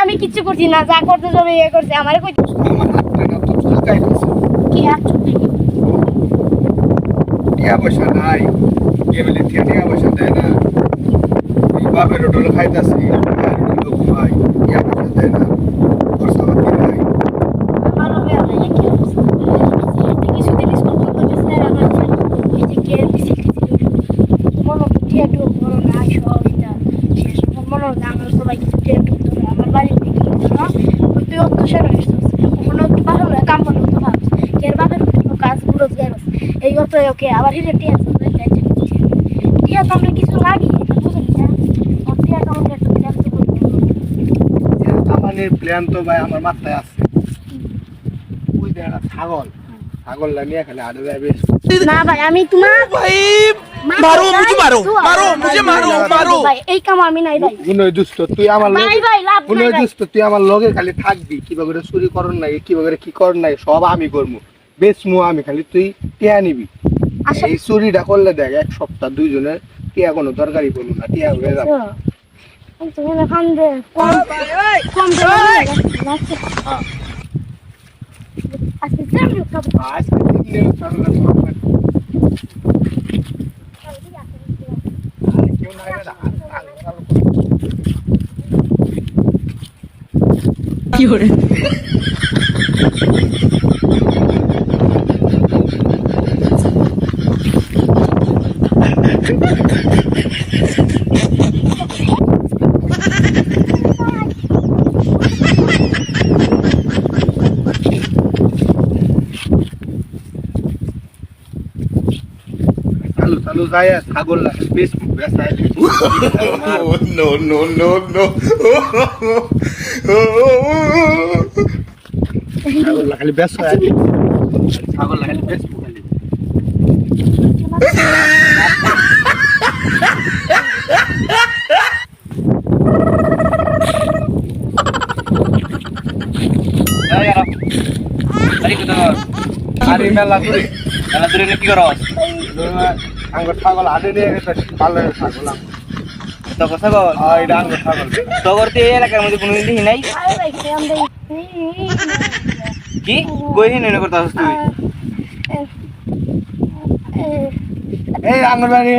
আমি কিছু করছি না যা করতে যাবে ইয়ে করছে আমার কই কি হাত টিয়া পয়সা নাই টিয়া পয়সা দেয় না। বাপের হোটেল খাইতেছি টিয়া পয়সা দেয় না খরচা পাতি নাই আমারও বেয়া লাগে কি অবস্থা এই যে কিছুদিন স্কুল বন্ধ দিছে আর আমার এই যে কে দিছে মনে টিয়া টু বড় না সব এটা শেষ মনে হয় আমার সবাই কিছু টিয়া টু ধরে আমার বাড়ির দিকে না তুই অত সেরা মনে একটু ভালো লাগে কাম করতে তো ভাবছ এর বাপের কোনো কাজ পুরো গেল তো ওকে আবার হিরে টিয়া কিছু লাগি প্ল্যান তো ভাই আমার মাথায় আছে। ওই ছাগল। ছাগল নিয়ে খেলে আরও যাবে না ভাই আমি তোমার ভাই মারো মারো মারো মারো মারো ভাই এই কাম আমি নাই ভাই। দুষ্ট তুই আমার লগে ভাই ভাই। লাভ দুষ্ট তুই আমার লগে খালি থাকবি। কীভাবে চুরি করন নাই কীভাবে কি করন নাই সব আমি করমু। বেচমু আমি খালি তুই টিয়া নিবি। এই চুরিটা করলে দেখ এক সপ্তাহ দুইজনের টিয়া কোনো দরকারই করব না টিয়া হয়ে যাবে। তুমি এখান দে। কম কম দে লাগছে হ্যাঁ। আচ্ছা যেমন সব আজকে তিন দিন চললে সব কাজ। আর কেউ নাই রে, আর আলো আলো করে। চালু চালু যায় ছাগল লাগে বেশ বেসায় no no no no খালি বেশ হয় ছাগল লাগে খালি বেশ খালি এই আরাম। এই কোথাও? আর এই মেলা করে মেলা কি করস? আঙ্গুর ছাগল হাতে নিয়ে গেছে ভালো ছাগল তো কথা বল। এটা আঙ্গুর ছাগল। তোর তো এই এলাকার মধ্যে কোনোদিন দেখি নাই? কি? কই হিনে করতে তুই? এই আঙ্গুর বাড়ি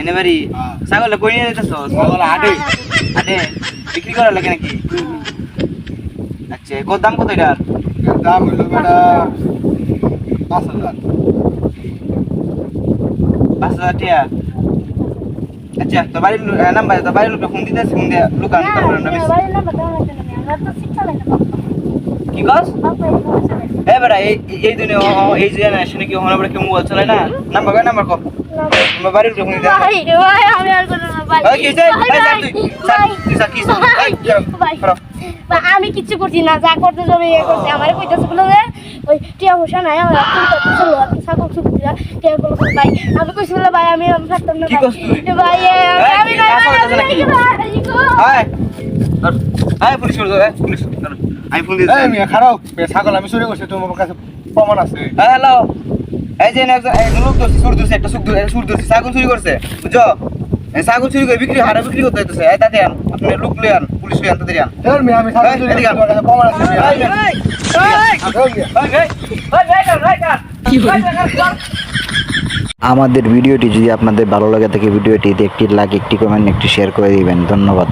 এনে বাড়ি? হ্যাঁ। ছাগল কই নিয়ে যেতেছ ছাগল হাটে। আটে বিক্রি করার লাগে নাকি? আচ্ছা কত দাম কত এটার? এর দাম হইল বেটা পাঁচ হাজার। পাঁচ হাজার টাকা। আচ্ছা তো বাড়ির নাম্বার তো বাড়ির লোকটা ফোন দিতেছে ফোন দিয়ে না কি কস? এ বেটা এই এই দিনে এই যে জেনারেশনে কি হন কি মোবাইল চলে না? নাম্বার কয় নাম্বার কো বাড়ির লোক ফোন দিতে আমি আর করব না ভাই কি হইছে? তুই স্যার, তুই স্যার, কি স্যার? এই, আমি কিচ্ছু করছি না যা করতে যাবে ইয়ে করছে। আমার কইতাছে বলে যে ওই টিয়া হোসা নাই আমার চলো আপনি সুখ দিয়া টিয়া বলে ভাই। আমি কইছি বলে ভাই আমি আমি পারতাম না ভাই। আমি- ছাগল আমি চুরি করছি তোমার কাছে প্রমাণ আছে। হ্যালো এই যে না একজন- এই লোক ধরছি সুর ধরছি একটা সুর ধরছি সুর ধরছি ছাগল চুরি করছে। বুঝছ? ছাগল চুরি করে বিক্রি হারে বিক্রি করতে হইতেছে এই তাতে আন। আপনি লোক লই আন পুলিশ লই আন তাদের আন। আমি ছাগল চুরি আছে এই, এই, এই, আমাদের ভিডিওটি যদি আপনাদের ভালো লাগে থাকে ভিডিওটিতে একটি লাইক একটি কমেন্ট একটি শেয়ার করে দিবেন। ধন্যবাদ।